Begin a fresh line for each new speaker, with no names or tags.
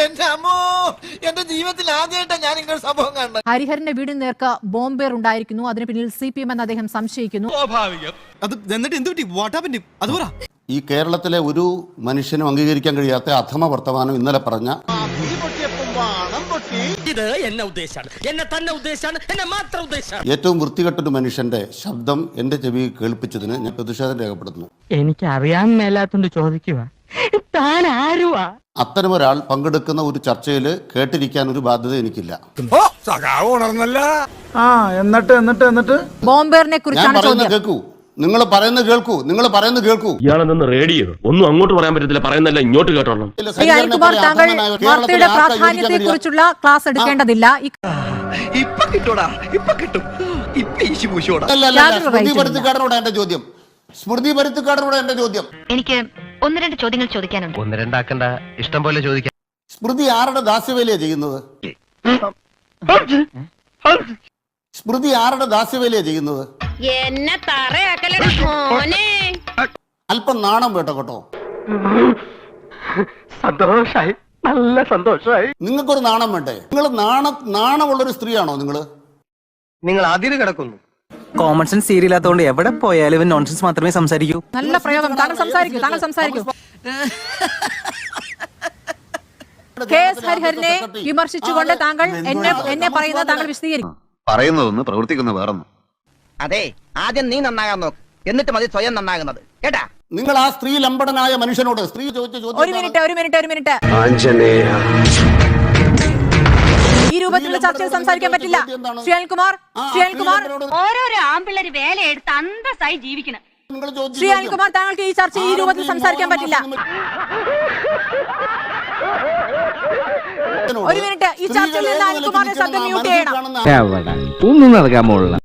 എന്റെ എന്റെ ജീവിതത്തിൽ ആദ്യമായിട്ടാണ് ഞാൻ ഇങ്ങനെ സംഭവം കണ്ടത്.
ഹരിഹരന്റെ വീടിന് നേർക്ക് ബോംബേർ ഉണ്ടായിരിക്കുന്നു അതിന് പിന്നിൽ സി പി എം എന്ന് അദ്ദേഹം സംശയിക്കുന്നു. സ്വാഭാവികം.
അത് എന്നിട്ട് എന്ത് പറ്റി? വാട്ടാപ്പിന്റെ അത് പറ.
ഈ കേരളത്തിലെ ഒരു മനുഷ്യനും അംഗീകരിക്കാൻ കഴിയാത്ത അധമ വർത്തമാനം ഇന്നലെ പറഞ്ഞ
ഇത് എന്നെ ഉദ്ദേശാണ്. എന്നെ തന്നെ ഉദ്ദേശാണ്. എന്നെ മാത്രം ഉദ്ദേശാണ്.
ഏറ്റവും വൃത്തികെട്ടൊരു മനുഷ്യന്റെ ശബ്ദം എന്റെ ചെവി കേൾപ്പിച്ചതിന് ഞാൻ പ്രതിഷേധം രേഖപ്പെടുത്തുന്നു.
എനിക്ക് അറിയാൻ മേലാത്തോണ്ട് ചോദിക്കുക താൻ ആരുവാ?
അത്തരമൊരാൾ പങ്കെടുക്കുന്ന ഒരു ചർച്ചയിൽ കേട്ടിരിക്കാൻ ഒരു ബാധ്യത എനിക്കില്ല.
ആ എന്നിട്ട് എന്നിട്ട് എന്നിട്ട്?
ബോംബേറിനെ
ഞാൻ
കുറിച്ചാണ്
പറയുന്നത്
ചോദ്യം
കേൾക്കൂ നിങ്ങൾ പറയുന്നത് കേൾക്കൂ നിങ്ങൾ പറയുന്നത് കേൾക്കൂ
ഇയാളെന്ന് റേഡിയോ ഒന്നും അങ്ങോട്ട് പറയാൻ പറ്റത്തില്ല പറയുന്നല്ല ഇങ്ങോട്ട് കേട്ടോളാം
ഇല്ല,
അനിൽകുമാർ താങ്കൾ വാർത്തയുടെ
കേരളത്തിലെ ആർക്കാ
പ്രാധാന്യത്തെ കുറിച്ചുള്ള ക്ലാസ് എടുക്കേണ്ടതില്ല
ഇപ്പൊ കിട്ടൂടാ ഇപ്പൊ കിട്ടും
സ്മൃതി. പരുത്തിക്കാടനോട് എന്റെ ചോദ്യം സ്മൃതി പരുത്തിക്കാടനോട് എന്റെ ചോദ്യം
എനിക്ക് ഒന്ന് രണ്ട് ചോദ്യങ്ങൾ ചോദിക്കാനുണ്ട്
ഒന്ന് രണ്ടാക്കണ്ട ഇഷ്ടം പോലെ ചോദിക്കാം
സ്മൃതി ആരുടെ ദാസ്യവേലയാ ചെയ്യുന്നത് സ്മൃതി ആരുടെ ദാസ്യവേലയാ ചെയ്യുന്നത്
എന്നെ തറയാക്കലട മോനെ.
അല്പം നാണം വേട്ടോ കേട്ടോ.
സന്തോഷായി. നല്ല സന്തോഷായി.
നിങ്ങൾക്കൊരു നാണം വേണ്ടേ? നിങ്ങൾ നാണ നാണമുള്ളൊരു സ്ത്രീയാണോ നിങ്ങൾ?
നിങ്ങൾ അതിര് കിടക്കുന്നു.
കോമൺ സെൻസ് സീരിയലാത്തോണ്ട് എവിടെ പോയാലും ഇവൻ നോൺസെൻസ് മാത്രമേ സംസാരിക്കൂ.
നല്ല പ്രയോഗം. താങ്കൾ സംസാരിക്കൂ താങ്കൾ സംസാരിക്കൂ. കെ എസ് ഹരിഹരനെ വിമർശിച്ചുകൊണ്ട് താങ്കൾ എന്നെ എന്നെ പറയുന്നത് താങ്കൾ വിശദീകരിക്കും.
പറയുന്നതൊന്ന് പ്രവർത്തിക്കുന്ന വേറൊന്നും.
അതെ ആദ്യം നീ നന്നാകാൻ നോക്ക്. എന്നിട്ട് മതി സ്വയം നന്നാകുന്നത്. കേട്ടാ?
നിങ്ങൾ ആ സ്ത്രീ ലംബടനായ മനുഷ്യനോട് സ്ത്രീ ചോദിച്ച
ഒരു മിനിറ്റ് ഒരു മിനിറ്റ് ഒരു മിനിറ്റ്. ഈ രൂപത്തിലുള്ള ചർച്ചയിൽ സംസാരിക്കാൻ പറ്റില്ല. ശ്രീ അനിൽകുമാർ ശ്രീ അനിൽകുമാർ
ഓരോരോ ആമ്പിള്ളേര് വേലയെടുത്ത് അന്തസ്സായി ജീവിക്കണം.
നിങ്ങൾ ചോദിച്ച
ശ്രീ. അനിൽകുമാർ താങ്കൾക്ക് ഈ ചർച്ച ഈ രൂപത്തിൽ സംസാരിക്കാൻ പറ്റില്ല. ഒരു മിനിറ്റ് ഈ ചർച്ചയിൽ നിന്ന് അനിൽകുമാറിന്റെ ശബ്ദം മ്യൂട്ട് ചെയ്യണം.
ഒന്നും നടക്കാൻ പോലുള്ള